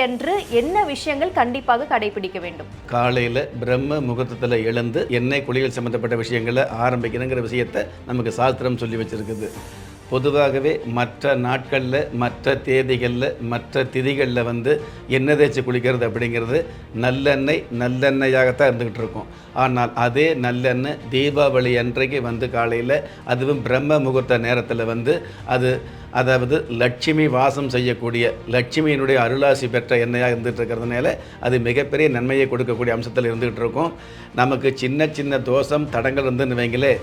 என்று அன்று என்ன விஷயங்கள் கண்டிப்பாக கடைபிடிக்க வேண்டும்? காலையில் பிரம்ம முகூர்த்தத்தில் எழுந்து எண்ணெய் குளியல் சம்மந்தப்பட்ட விஷயங்களை ஆரம்பிக்கணுங்கிற விஷயத்தை நமக்கு சாஸ்திரம் சொல்லி வச்சிருக்குது. பொதுவாகவே மற்ற நாட்களில் மற்ற தேதிகளில் மற்ற திதிகளில் வந்து எண்ணெய் தேய்ச்சி குளிக்கிறது அப்படிங்கிறது நல்லெண்ணெய் நல்லெண்ணெயாகத்தான் இருந்துக்கிட்டு இருக்கும். ஆனால் அதே நல்லெண்ணெய் தீபாவளி அன்றைக்கு வந்து காலையில் அதுவும் பிரம்ம முகூர்த்த நேரத்தில் வந்து அது அதாவது லட்சுமி வாசம் செய்யக்கூடிய லட்சுமியினுடைய அருளாசி பெற்ற எண்ணெயாக இருந்துகிட்டு இருக்கிறதுனால அது மிகப்பெரிய நன்மையை கொடுக்கக்கூடிய அம்சத்தில் இருந்துகிட்டு இருக்கும். நமக்கு சின்ன சின்ன தோஷம் தடங்கள் இருந்துன்னு வைங்களேன்.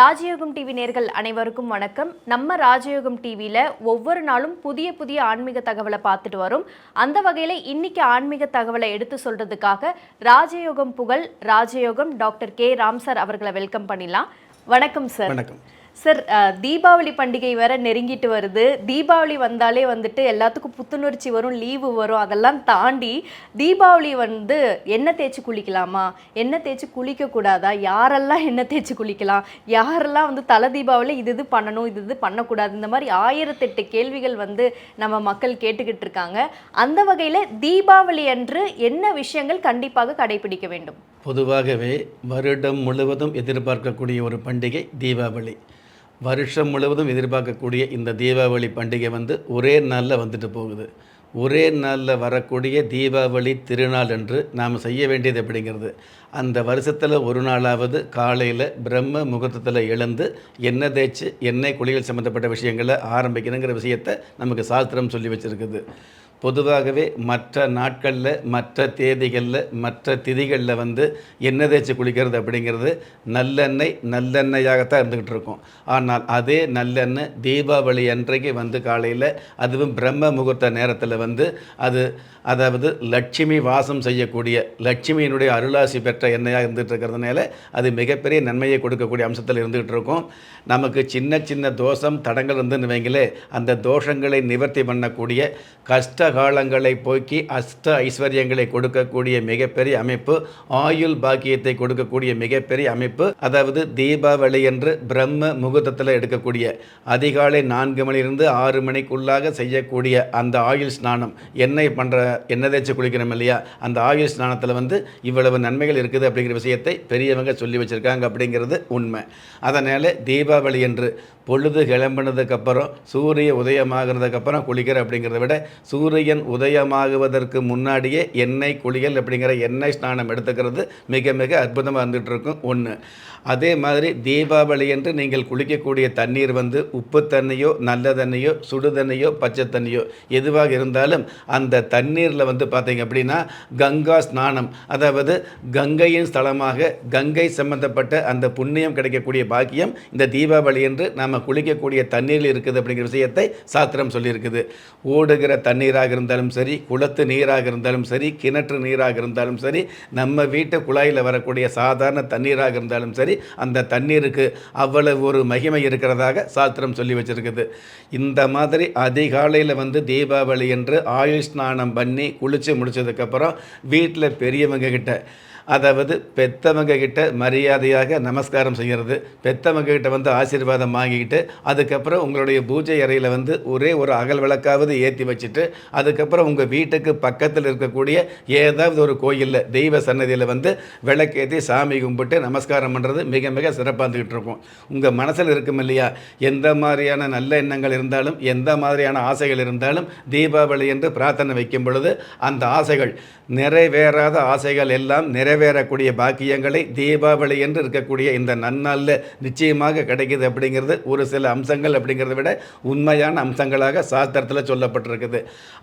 ராஜயோகம் டிவி நேர்கள் அனைவருக்கும் வணக்கம். நம்ம ராஜயோகம் டிவியில் ஒவ்வொரு நாளும் புதிய புதிய ஆன்மீக தகவலை பார்த்துட்டு வரும். அந்த வகையில் இன்னைக்கு ஆன்மீக தகவலை எடுத்து சொல்றதுக்காக ராஜயோகம் புகழ் ராஜயோகம் டாக்டர் கே. ராம் சார் அவர்களை வெல்கம் பண்ணிடலாம். வணக்கம் சார். வணக்கம். சார் தீபாவளி பண்டிகை வேற நெருங்கிட்டு வருது. தீபாவளி வந்தாலே வந்துட்டு எல்லாத்துக்கும் புத்துணர்ச்சி வரும் லீவு வரும். அதெல்லாம் தாண்டி தீபாவளி வந்து எண்ணெய் தேய்ச்சி குளிக்கலாமா? எண்ணெய் தேய்ச்சி குளிக்க கூடாதா யாரெல்லாம் எண்ணெய் தேய்ச்சி குளிக்கலாம்? யாரெல்லாம் வந்து தலை தீபாவளி இது இது பண்ணணும் இது இது பண்ணக்கூடாது? இந்த மாதிரி ஆயிரத்தெட்டு கேள்விகள் வந்து நம்ம மக்கள் கேட்டுக்கிட்டு இருக்காங்க. அந்த வகையில் தீபாவளி அன்று என்ன விஷயங்கள் கண்டிப்பாக கடைபிடிக்க வேண்டும்? பொதுவாகவே வருடம் முழுவதும் எதிர்பார்க்கக்கூடிய ஒரு பண்டிகை தீபாவளி. வருஷம் முழுவதும் எதிர்பார்க்கக்கூடிய இந்த தீபாவளி பண்டிகை வந்து ஒரே நாளில் வந்துட்டு போகுது. ஒரே நாளில் வரக்கூடிய தீபாவளி திருநாள் என்று நாம் செய்ய வேண்டியது எப்படிங்கிறது. அந்த வருஷத்தில் ஒரு நாளாவது காலையில் பிரம்ம முகூர்த்தத்தில் எழுந்து எண்ணெய் தேய்ச்சி எண்ணெய் குளியல் சம்மந்தப்பட்ட விஷயங்களை ஆரம்பிக்கணுங்கிற விஷயத்தை நமக்கு சாஸ்திரம் சொல்லி வச்சுருக்குது. பொதுவாகவே மற்ற நாட்களில் மற்ற தேதிகளில் மற்ற திதிகளில் வந்து எண்ணெய் தேய்ச்சி குளிக்கிறது அப்படிங்கிறது நல்லெண்ணெய் நல்லெண்ணெயாகத்தான் இருந்துக்கிட்டு இருக்கும். ஆனால் அதே நல்லெண்ணெய் தீபாவளி அன்றைக்கு வந்து காலையில் அதுவும் பிரம்ம முகூர்த்த நேரத்தில் வந்து அது அதாவது லட்சுமி வாசம் செய்யக்கூடிய லட்சுமியினுடைய அருளாசி பெற்ற எண்ணெயாக இருந்துகிட்டு இருக்கிறதுனால அது மிகப்பெரிய நன்மையை கொடுக்கக்கூடிய அம்சத்தில் இருந்துகிட்டு இருக்கும். நமக்கு சின்ன சின்ன தோஷம் தடங்கள் இருந்துன்னு வைங்களே அந்த தோஷங்களை நிவர்த்தி பண்ணக்கூடிய கஷ்ட காலங்களை போக்கி அஷ்ட ஐஸ்வர்யங்களை கொடுக்கக்கூடிய மிகப்பெரிய அமைப்பு ஆயுள் பாக்கியத்தை கொடுக்கக்கூடிய மிகப்பெரிய அமைப்பு அதாவது தீபாவளி என்று பிரம்ம முகூர்த்தத்தில் எடுக்கக்கூடிய அதிகாலை நான்கு மணிலிருந்து ஆறு மணிக்குள்ளாக செய்யக்கூடிய அந்த ஆயுள் ஸ்நானம். எண்ணெய் பண்ணுற எண்ணெய் தேய்ச்சி குளிக்கிறோம் இல்லையா? அந்த ஆயுள் ஸ்நானத்தில் வந்து இவ்வளவு நன்மைகள் இருக்குது அப்படிங்கிற விஷயத்தை பெரியவங்க சொல்லி வச்சுருக்காங்க அப்படிங்கிறது உண்மை. அதனால் தீபாவளி என்று பொழுது கிளம்பினதுக்கப்புறம் சூரிய உதயமாகிறதுக்கப்புறம் குளிக்கிற அப்படிங்கிறத விட சூரிய சூரியன் உதயமாகுவதற்கு முன்னாடியே எண்ணெய் குளியல் அப்படிங்கிற எண்ணெய் ஸ்நானம் எடுத்துக்கிறது மிக மிக அற்புதமாக இருந்துகிட்டு இருக்கும். ஒன்று அதே மாதிரி தீபாவளி என்று நீங்கள் குளிக்கக்கூடிய தண்ணீர் வந்து உப்பு தண்ணியோ நல்ல தண்ணியோ சுடு தண்ணியோ பச்சை தண்ணியோ எதுவாக இருந்தாலும் அந்த தண்ணீரில் வந்து பார்த்தீங்க அப்படின்னா கங்கா ஸ்நானம் அதாவது கங்கையின் ஸ்தலமாக கங்கை சம்பந்தப்பட்ட அந்த புண்ணியம் கிடைக்கக்கூடிய பாக்கியம் இந்த தீபாவளி என்று நாம் குளிக்கக்கூடிய தண்ணீரில் இருக்குது அப்படிங்கிற விஷயத்தை சாஸ்திரம் சொல்லியிருக்குது. ஓடுகிற தண்ணீராக இருந்தாலும் சரி குளத்து நீராக இருந்தாலும் சரி கிணற்று நீராக இருந்தாலும் சரி நம்ம வீட்டு குழாயில் வரக்கூடிய சாதாரண தண்ணீராக இருந்தாலும் சரி அந்த தண்ணீருக்கு அவ்வளவு ஒரு மகிமை இருக்கிறதாக சாஸ்திரம் சொல்லி வச்சிருக்குது. இந்த மாதிரி அதிகாலையில் வந்து தீபாவளி என்று ஆயுள் ஸ்நானம் பண்ணி குளித்து முடித்ததுக்கப்புறம் வீட்டில் பெரியவங்க கிட்ட அதாவது பெத்தவங்க கிட்ட மரியாதையாக நமஸ்காரம் செய்கிறது பெத்தவங்க கிட்ட வந்து ஆசீர்வாதம் வாங்கிக்கிட்டு அதுக்கப்புறம் உங்களுடைய பூஜை அறையில் வந்து ஒரே ஒரு அகல் விளக்காவது ஏற்றி வச்சுட்டு அதுக்கப்புறம் உங்கள் வீட்டுக்கு பக்கத்தில் இருக்கக்கூடிய ஏதாவது ஒரு கோயிலில் தெய்வ சன்னதியில் வந்து விளக்கேற்றி சாமி கும்பிட்டு நமஸ்காரம் பண்ணுறது மிக மிக சிறப்பாக இருந்துகிட்டு இருக்கும். உங்கள் மனசில் இருக்கும் இல்லையா? எந்த மாதிரியான நல்ல எண்ணங்கள் இருந்தாலும் எந்த மாதிரியான ஆசைகள் இருந்தாலும் தீபாவளி என்று பிரார்த்தனை வைக்கும் பொழுது அந்த ஆசைகள் நிறைவேறாத ஆசைகள் எல்லாம் நிறைவேறக்கூடிய பாக்கியங்களை தீபாவளி என்று இருக்கக்கூடிய இந்த நன்னாளில் நிச்சயமாக கிடைக்குது அப்படிங்கிறது ஒரு சில அம்சங்கள் அப்படிங்கிறத விட உண்மையான அம்சங்களாக சாஸ்திரத்தில் சொல்லப்பட்டிருக்குது.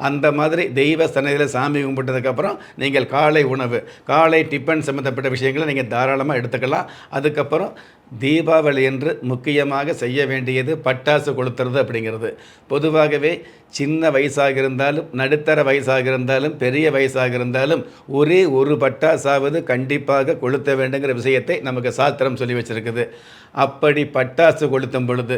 அந்த மாதிரி தெய்வ சன்னதியில் சாமி கும்பிட்டதுக்கப்புறம் நீங்கள் காலை உணவு காலை டிஃபன் சம்மந்தப்பட்ட விஷயங்களை நீங்கள் தாராளமாக எடுத்துக்கலாம். அதுக்கப்புறம் தீபாவளி என்று முக்கியமாக செய்ய வேண்டியது பட்டாசு கொளுத்துறது அப்படிங்கிறது. பொதுவாகவே சின்ன வயசாக இருந்தாலும் நடுத்தர வயசாக இருந்தாலும் பெரிய வயசாக இருந்தாலும் ஒரே ஒரு பட்டாசாவது கண்டிப்பாக கொளுத்த வேண்டுங்கிற விஷயத்தை நமக்கு சாத்திரம் சொல்லி வச்சுருக்குது. அப்படி பட்டாசு கொளுத்தும் பொழுது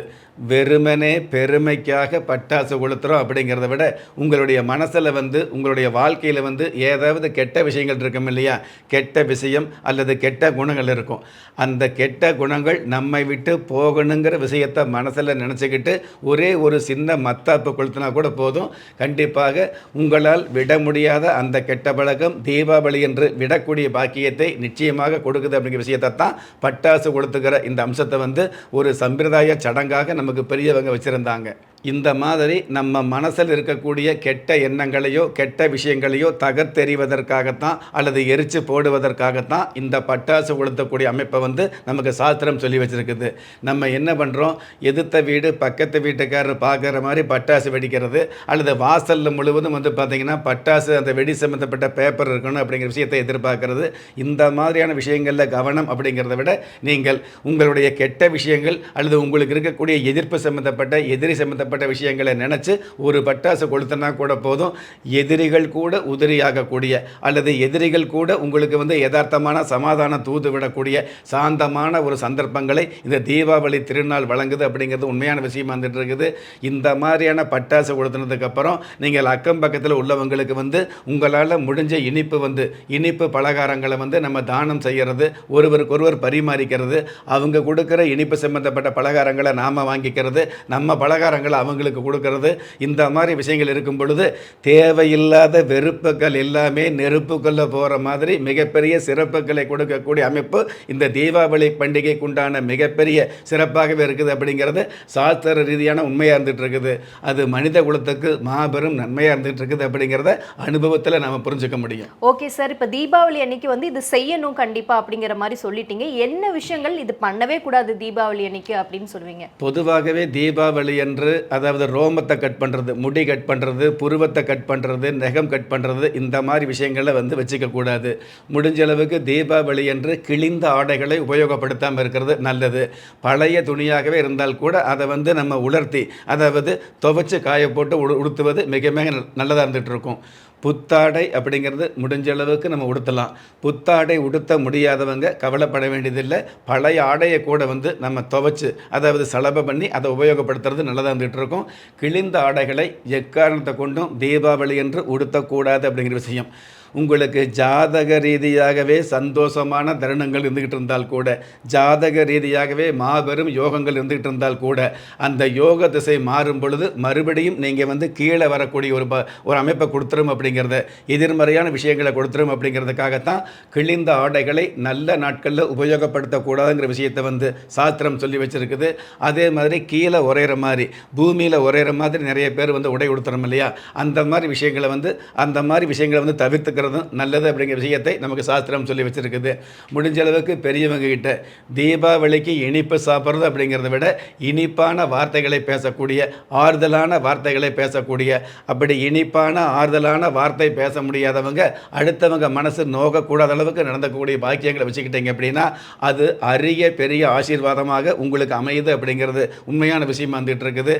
வெறுமனே பெருமைக்காக பட்டாசு கொளுத்துறோம் அப்படிங்கிறத விட உங்களுடைய மனசில் வந்து உங்களுடைய வாழ்க்கையில் வந்து ஏதாவது கெட்ட விஷயங்கள் இருக்கும் இல்லையா? கெட்ட விஷயம் அல்லது கெட்ட குணங்கள் இருக்கும். அந்த கெட்ட குணங்கள் நம்மை விட்டு போகணுங்கிற விஷயத்தை மனசில் நினச்சிக்கிட்டு ஒரே ஒரு சின்ன மத்தாப்பு கொளுத்தினா கூட போதும். கண்டிப்பாக உங்களால் விட முடியாத அந்த கெட்ட பழக்கம் தீபாவளி என்று விடக்கூடிய பாக்கியத்தை நிச்சயமாக கொடுக்குது அப்படிங்கிற விஷயத்தை தான் பட்டாசு கொளுத்துக்கிற இந்த அம்சத்தை வந்து ஒரு சம்பிரதாய சடங்காக நமக்கு பெரியவங்க வச்சுருந்தாங்க. இந்த மாதிரி நம்ம மனசில் இருக்கக்கூடிய கெட்ட எண்ணங்களையோ கெட்ட விஷயங்களையோ தகர்த்தெறிவதற்காகத்தான் அல்லது எரித்து போடுவதற்காகத்தான் இந்த பட்டாசு கொளுத்தக்கூடிய அமைப்பை வந்து நமக்கு சாஸ்திரம் சொல்லி வச்சுருக்குது. நம்ம என்ன பண்ணுறோம் எதிர்த்த வீடு பக்கத்து வீட்டுக்காரர் பார்க்குற மாதிரி பட்டாசு வெடிக்கிறது அல்லது வாசலில் முழுவதும் வந்து பார்த்திங்கன்னா பட்டாசு அந்த வெடி சம்மந்தப்பட்ட பேப்பர் இருக்கணும் அப்படிங்கிற விஷயத்தை எதிர்பார்க்கறது. இந்த மாதிரியான விஷயங்களில் கவனம் அப்படிங்கிறத விட நீங்கள் உங்களுடைய கெட்ட விஷயங்கள் அல்லது உங்களுக்கு இருக்கக்கூடிய எதிர்ப்பு சம்மந்தப்பட்ட எதிரி சம்மந்தப்பட்ட விஷயங்களை நினச்சி ஒரு பட்டாசு கொளுத்தினா கூட போதும். எதிரிகள் கூட உதிரியாகக்கூடிய அல்லது எதிரிகள் கூட உங்களுக்கு வந்து யதார்த்தமான சமாதானம் தூது விடக்கூடிய சாந்தமான ஒரு சந்தர்ப்பங்களை இந்த தீபாவளி திருநாள் வழங்குது அப்படிங்கிறது உண்மையான விஷயமா வந்துட்டு இருக்குது இந்த மாதிரியான பட்டாசு கொளுத்துனதுக்கு அப்புறம் நீங்கள் அக்கம் பக்கத்தில் உள்ளவங்களுக்கு வந்து உங்களால் முடிஞ்ச இனிப்பு வந்து இனிப்பு பலகாரங்களை வந்து நம்ம தானம் செய்கிறது ஒருவருக்கொருவர் பரிமாறிக்கிறது அவங்க கூட கொடுக்குற இனிப்பு சம்பந்தப்பட்ட பலகாரங்களை நாம் வாங்கிக்கிறது நம்ம பலகாரங்களை அவங்களுக்கு கொடுக்கறது. இந்த மாதிரி விஷயங்கள் இருக்கும் பொழுது தேவையில்லாத வெறுப்புகள் எல்லாமே நெருப்புக்குள்ளே போகிற மாதிரி மிகப்பெரிய சிறப்புகளை கொடுக்கக்கூடிய அமைப்பு இந்த தீபாவளி பண்டிகைக்கு உண்டான மிகப்பெரிய சிறப்பாகவே இருக்குது அப்படிங்கிறது சாஸ்திர ரீதியான உண்மையாக இருந்துகிட்டு இருக்குது. அது மனித குலத்துக்கு மாபெரும் நன்மையாக இருந்துகிட்டு இருக்குது அப்படிங்கிறத அனுபவத்தில் நாம் புரிஞ்சுக்க முடியும். ஓகே சார் இப்போ தீபாவளி அன்னைக்கு வந்து இது செய்யணும் கண்டிப்பா அப்படிங்கிற மாதிரி சொல்லிட்டீங்க. என்ன விஷயங்கள் இது பண்ணவே கூடாது தீபாவளி அன்னைக்கு அப்படின்னு சொல்லுவீங்க. பொதுவாகவே தீபாவளி என்று அதாவது ரோமத்தை கட் பண்ணுறது முடி கட் பண்ணுறது புருவத்தை கட் பண்ணுறது நகம் கட் பண்ணுறது இந்த மாதிரி விஷயங்களை வந்து வச்சுக்கக்கூடாது முடிஞ்ச அளவுக்கு தீபாவளி என்று கிழிந்த ஆடைகளை உபயோகப்படுத்தாமல் இருக்கிறது நல்லது. பழைய துணியாகவே இருந்தால் கூட அதை வந்து நம்ம உலர்த்தி அதாவது துவைச்சு காய போட்டு உடுத்துவது மிக மிக நல்லதாக இருந்துகிட்டு இருக்கும். புத்தாடை அப்படிங்கிறது முடிஞ்ச அளவுக்கு நம்ம உடுத்தலாம். புத்தாடை உடுத்த முடியாதவங்க கவலைப்பட வேண்டியதில்லை. பழைய ஆடையை கூட வந்து நம்ம துவைச்சு அதாவது சலபை பண்ணி அதை உபயோகப்படுத்துறது நல்லதாக இருந்துகிட்டு இருக்கும். கிழிந்த ஆடைகளை எக்காரணத்தை கொண்டும் தீபாவளி என்று உடுத்தக்கூடாது அப்படிங்கிற விஷயம். உங்களுக்கு ஜாதக ரீதியாகவே சந்தோஷமான தருணங்கள் இருந்துக்கிட்டு இருந்தால் கூட ஜாதக ரீதியாகவே மாபெரும் யோகங்கள் இருந்துக்கிட்டு இருந்தால் கூட அந்த யோக திசை மாறும் பொழுது மறுபடியும் நீங்கள் வந்து கீழே வரக்கூடிய ஒரு ப ஒரு அமைப்பை கொடுத்துரும் அப்படிங்கிறத எதிர்மறையான விஷயங்களை கொடுத்துரும் அப்படிங்கிறதுக்காகத்தான் கிழிந்த ஆடைகளை நல்ல நாட்களில் உபயோகப்படுத்தக்கூடாதுங்கிற விஷயத்தை வந்து சாஸ்திரம் சொல்லி வச்சுருக்குது. அதே மாதிரி கீழே உரையிற மாதிரி பூமியில் உரையிற மாதிரி நிறைய பேர் வந்து உடை உடுத்துறோம் இல்லையா? அந்த மாதிரி விஷயங்களை வந்து அந்த மாதிரி விஷயங்களை வந்து தவிர்த்துக்க இருக்கிறதும் நல்லது அப்படிங்கிற விஷயத்தை நமக்கு சாஸ்திரம் சொல்லி வச்சுருக்குது. முடிஞ்ச அளவுக்கு பெரியவங்க கிட்ட தீபாவளிக்கு இனிப்பு சாப்பிட்றது அப்படிங்கிறத விட இனிப்பான வார்த்தைகளை பேசக்கூடிய ஆறுதலான வார்த்தைகளை பேசக்கூடிய அப்படி இனிப்பான ஆறுதலான வார்த்தை பேச முடியாதவங்க அடுத்தவங்க மனசு நோகக்கூடாத அளவுக்கு நடந்தக்கூடிய பாக்கியங்களை வச்சுக்கிட்டீங்க அப்படின்னா அது அரிய பெரிய ஆசீர்வாதமாக உங்களுக்கு அமையுது அப்படிங்கிறது உண்மையான விஷயம் வந்துட்டு இருக்குது.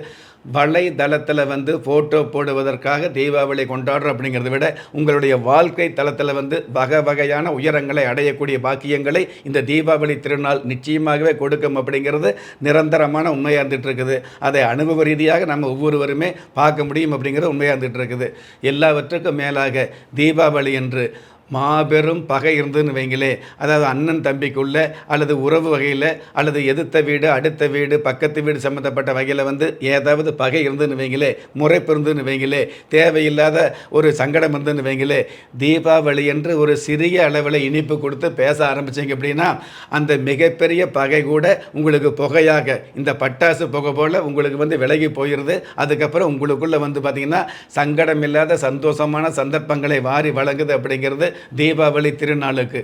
வலைதளத்தில் வந்து ஃபோட்டோ போடுவதற்காக தீபாவளி கொண்டாடுறோம் அப்படிங்கிறத விட உங்களுடைய வாழ்க்கை வாழ்க்கை தளத்தில் வந்து வகை வகையான உயரங்களை அடையக்கூடிய பாக்கியங்களை இந்த தீபாவளி திருநாள் நிச்சயமாகவே கொடுக்கும் அப்படிங்கிறது நிரந்தரமான உண்மையாக இருந்துட்டு இருக்குது அதை அனுபவ ரீதியாக நம்ம ஒவ்வொருவருமே பார்க்க முடியும் அப்படிங்கிறது உண்மையாக இருந்துட்டு இருக்குது எல்லாவற்றுக்கும் மேலாக தீபாவளி என்று மாபெரும் பகை இருந்ததுன்னு வைங்களே. அதாவது அண்ணன் தம்பிக்குள்ளே அல்லது உறவு வகையில் அல்லது எதிர்த்த வீடு அடுத்த வீடு பக்கத்து வீடு சம்மந்தப்பட்ட வகையில் வந்து ஏதாவது பகை இருந்ததுன்னு வைங்களே. முறைப்பிருந்துன்னு வைங்களே. தேவையில்லாத ஒரு சங்கடம் இருந்துன்னு வைங்களே. தீபாவளி என்று ஒரு சிறிய அளவில் இனிப்பு கொடுத்து பேச ஆரம்பிச்சிங்க அப்படின்னா அந்த மிகப்பெரிய பகை கூட உங்களுக்கு புகையாக இந்த பட்டாசு புகை போல் உங்களுக்கு வந்து விலகி போயிடுது அதுக்கப்புறம் உங்களுக்குள்ளே வந்து பார்த்திங்கன்னா சங்கடம் இல்லாத சந்தோஷமான சந்தர்ப்பங்களை வாரி வழங்குது அப்படிங்கிறது தீபாவளி திருநாளுக்கு.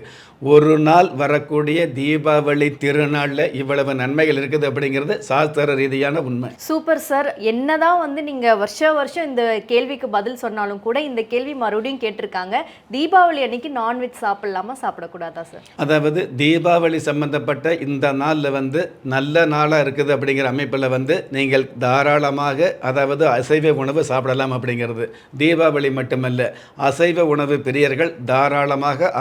ஒரு நாள் வரக்கூடிய தீபாவளி திருநாளில் இவ்வளவு நன்மைகள் இருக்குது அப்படிங்கிறது சாஸ்திர ரீதியான உண்மை. Super sir. என்னதான் வந்து நீங்க வருஷ வருஷம் இந்த கேள்விக்கு பதில் சொன்னாலும் கூட இந்த கேள்வி மறுபடியும் கேட்டிருக்காங்க. தீபாவளி அன்னைக்கு நான்வெஜ் சாப்பிடலாமா சாப்பிடக்கூடாதா சார்? அதாவது தீபாவளி சம்பந்தப்பட்ட இந்த நாளில் வந்து நல்ல நாளாக இருக்குது அப்படிங்கிற அமைப்பில் வந்து நீங்கள் தாராளமாக அதாவது அசைவ உணவு சாப்பிடலாம் அப்படிங்கிறது. தீபாவளி மட்டுமல்ல அசைவ உணவு பிரியர்கள் தாராளமாக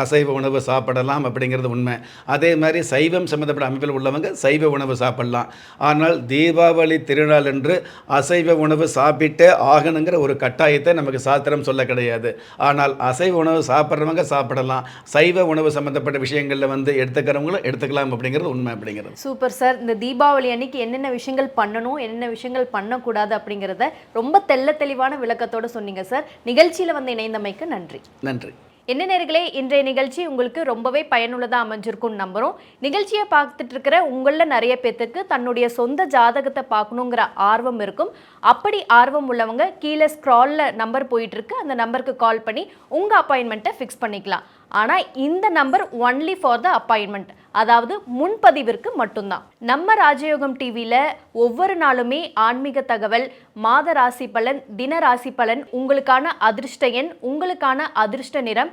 அசைவ உணவு சாப்பிடலாம் அப்படிங்கிறது உண்மை. அதே மாதிரி சைவம் சம்மந்தப்பட்ட அமைப்பில் உள்ளவங்க சைவ உணவு சாப்பிடலாம். ஆனால் தீபாவளி திருநாள் என்று அசைவ உணவு சாப்பிட்டே ஆகணுங்கிற ஒரு கட்டாயத்தை நமக்கு சாஸ்திரம் சொல்ல கிடையாது. ஆனால் அசைவ உணவு சாப்பிட்றவங்க சாப்பிடலாம். சைவ உணவு சம்மந்தப்பட்ட விஷயங்களில் வந்து எடுத்துக்கிறவங்களும் எடுத்துக்கலாம் அப்படிங்கிறது உண்மை அப்படிங்கிறது. Super sir. இந்த தீபாவளி அன்னைக்கு என்னென்ன விஷயங்கள் பண்ணணும் என்னென்ன விஷயங்கள் பண்ணக்கூடாது அப்படிங்கிறத ரொம்ப தெள்ள தெளிவான விளக்கத்தோட சொன்னீங்க சார். நிகழ்ச்சியில் வந்து இணைந்தமைக்கு நன்றி. நன்றி. என்ன நேர்களே இன்றைய நிகழ்ச்சி உங்களுக்கு ரொம்பவே பயனுள்ளதாக அமைஞ்சிருக்கும்னு நம்புகிறோம் நிகழ்ச்சியை பார்த்துட்டு இருக்கிற உங்களில் நிறைய பேர்த்துக்கு தன்னுடைய சொந்த ஜாதகத்தை பார்க்கணுங்கிற ஆர்வம் இருக்கும். அப்படி ஆர்வம் உள்ளவங்க கீழே ஸ்க்ராலில் நம்பர் போயிட்டு இருக்கு அந்த நம்பருக்கு கால் பண்ணி உங்கள் அப்பாயின்மெண்ட்டை ஃபிக்ஸ் பண்ணிக்கலாம். ஆனால் இந்த number only for the appointment அதாவது முன்பதிவிற்கு மட்டும்தான். நம்ம ராஜயோகம் டிவியில் ஒவ்வொரு நாளுமே ஆன்மீக தகவல் மாத ராசி பலன் தின ராசி பலன் உங்களுக்கான அதிர்ஷ்ட எண் உங்களுக்கான அதிர்ஷ்ட நிறம்